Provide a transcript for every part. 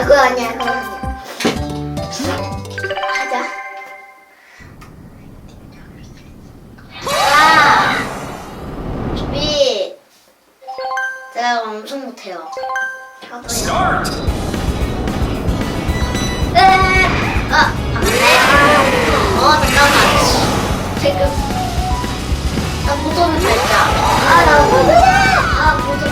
아 그거 아니야 그거 아니야. 하자. 아 준비. 제가 엄청 못해요. 저도요. Start! 네. 아, 안 돼. 어, 잠깐만. 지금. 나 무덤을 밟자. 아, 나 무덤. 아, 무덤.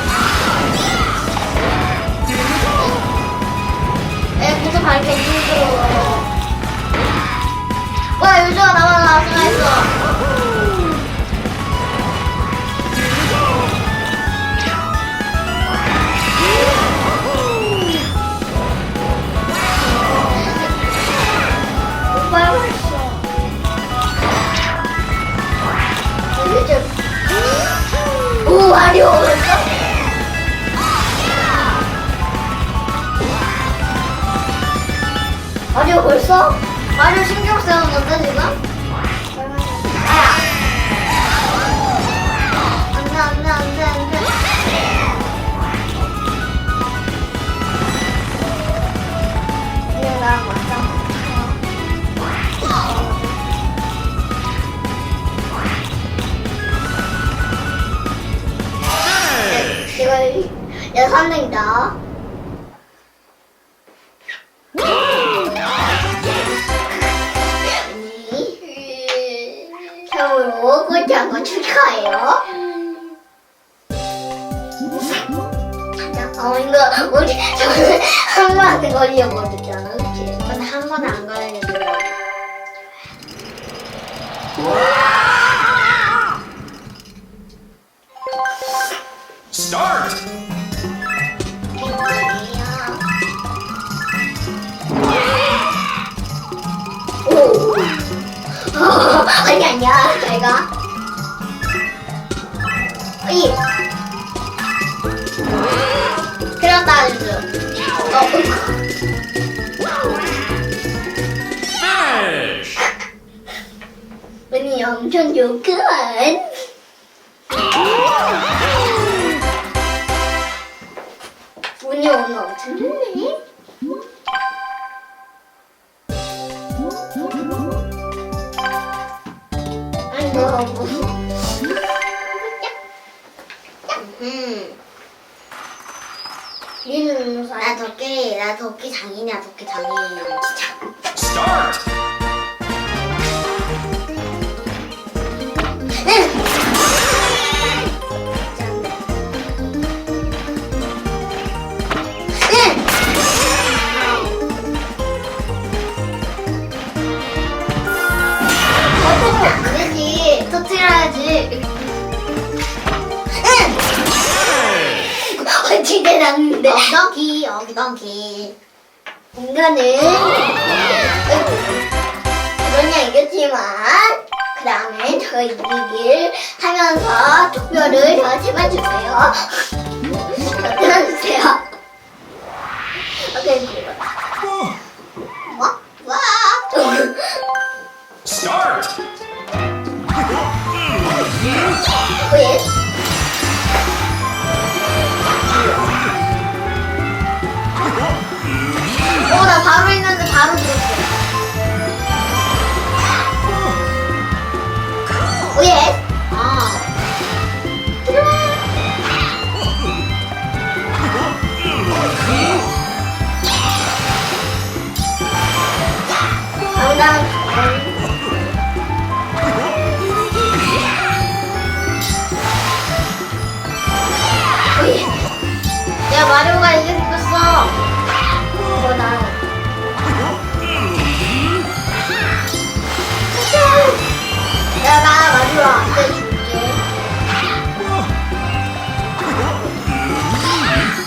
아니요 벌써? 마리오 신경 쓰였는데 지금? 축하해요. 어, 이거 우리 저는 한 번한테 걸려버렸잖아, 그치? 근데 한 번에 안 걸리더라 운이 엄청 좋구만. 운이 오늘 엄청 좋네. 아이고. 음. 니는 나 도끼 나 도끼 장인이야 도끼 장인 진짜. Start! 엉덩이, 엉덩이. 인간은 그러냐 이겼지만 그 다음에 저 이기길 하면서 투표를 저한테만 주세요. 저한테만 주세요. 오케이. 뭐? 와! Start!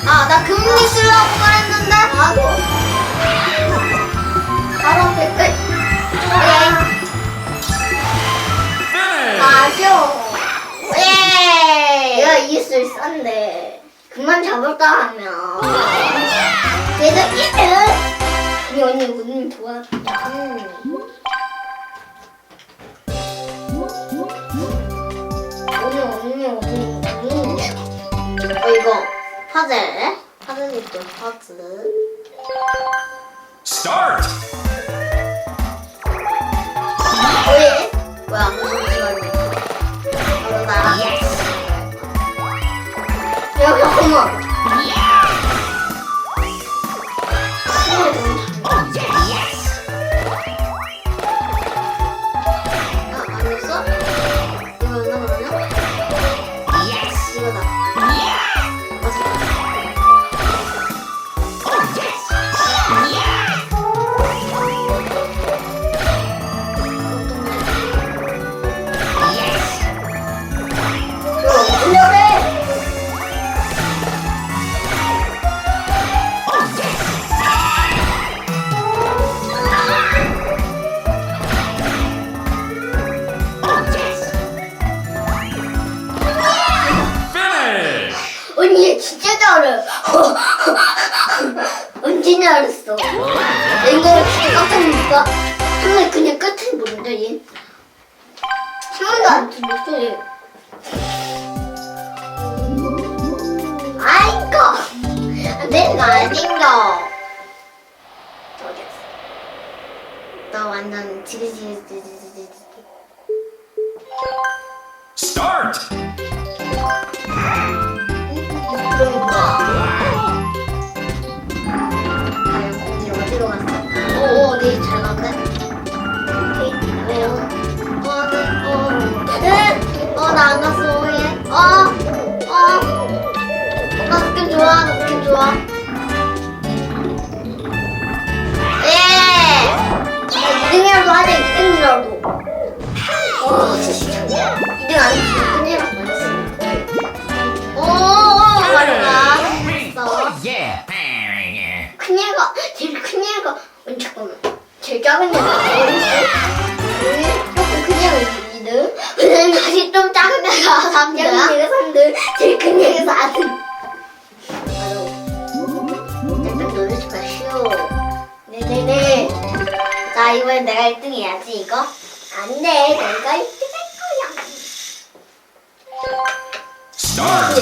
아 나 금리 쓰려고 그랬는데 바로 바로 댓글. 그래. Finish! 아쉬워. 예. 내가 이길 수 있었는데 그만 잡을까 하면 그래도 1등. 우리 언니 운이 좋았다. 오 이거 파젤 파제 있죠 파제. Start. 왜? 뭐야 잠시만요 바로 나랑 여기 어머 아이고! 내가 아닌가. 모르겠어. 나 완전 지그지그지그지지. Start. 그럼 뭐야? 과연 공이 어디로 갔을까? 오, 네, 잘 갔네. 어, 제일 작은 어딨어? 조금 큰 얘가 2등 그다음에 다시 좀 작은 얘가 3등 작은 얘가 3등 제일 큰 얘가 4등 바로 일단 놀러줄 거야 쉬워 네네네 자 이번엔 내가 1등 해야지 이거 안돼 내가 1등 할 거야 Start.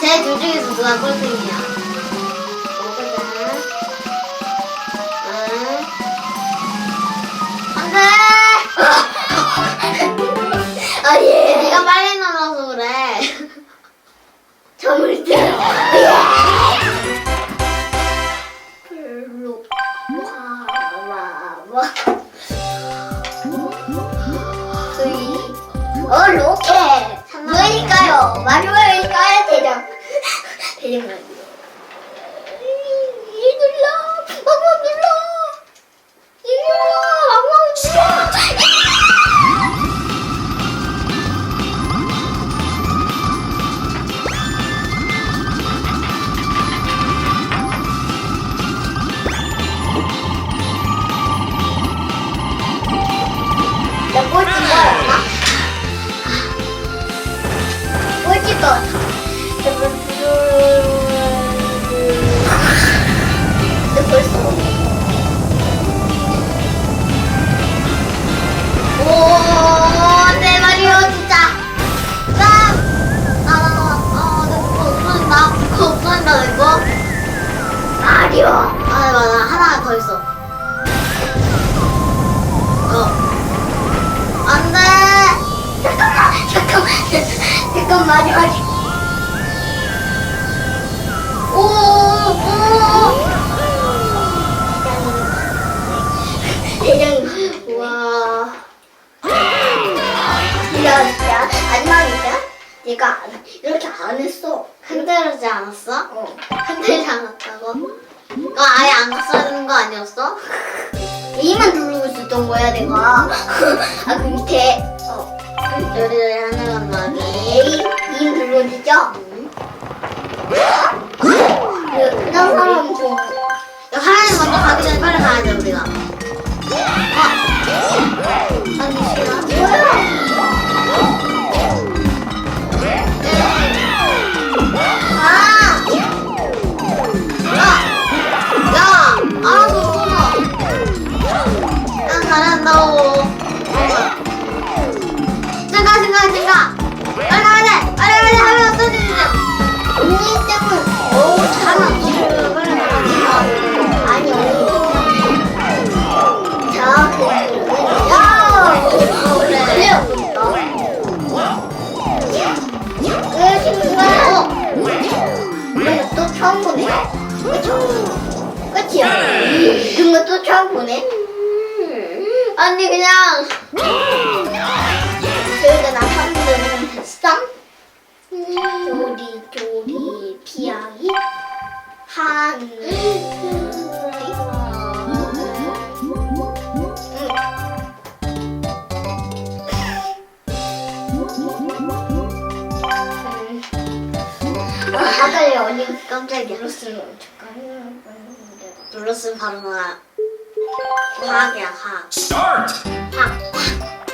제둘 중에서 누가 꼴등이야? 꼴등. 응. 안 돼! 아, 얘. 네가 빨리 나가서 그래. 점을 때. 별로. 와, 와, 와. 저희 어 로켓? 대장 대장 마리오 이 눌러. 왕왕 눌러. 이 눌러. 왕왕? 꼴찌 거 아니었어? A만 누르고 있었던 거야 내가. 아그 밑에 어 요리를 하는 말이 A E 눌러주죠? 그 그다음 사람 좀 하연이 먼저 가기 전에 빨리 가야 돼 우리가. 어? 아니 싫어 뭐야 처음 보네? 그쵸 그치 이런 거또 처음 보네? 아니 그냥. 그러니까 나 한번은 했어 조리 조리 피아이? 하 아까 언니 깜짝이야 눌렀으면 어떡하냐 눌렀으면 바로 나 화학이야 화학. Start. 화학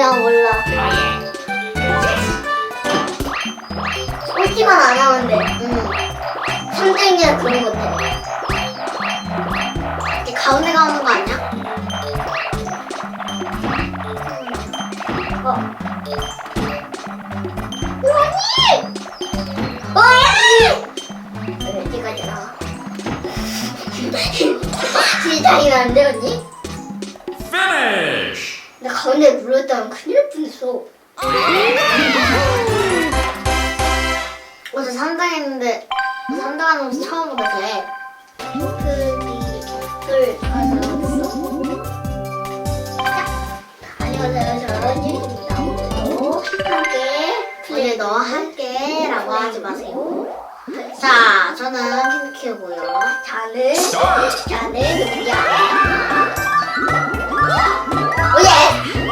그냥 몰라 꼴찌만 안 하면 돼 응 3등이나 그런 건데 이제 가운데 가는 거 아니야? 어. 언니! 언니! 어디까지 나와? 진짜 이나는데 언니? 가운데 눌렀다면 큰일 날 뻔했어. 어제 3등 했는데 3등 하는 거 처음 보다 돼 둘, 하나, 어딨어? 자, 안녕하세요. 저는 유입니다. 오늘도 함께 오늘 너와 함께라고 하지 마세요 자 저는 핑크고요 자는 Start. 자는 누구야? 오예!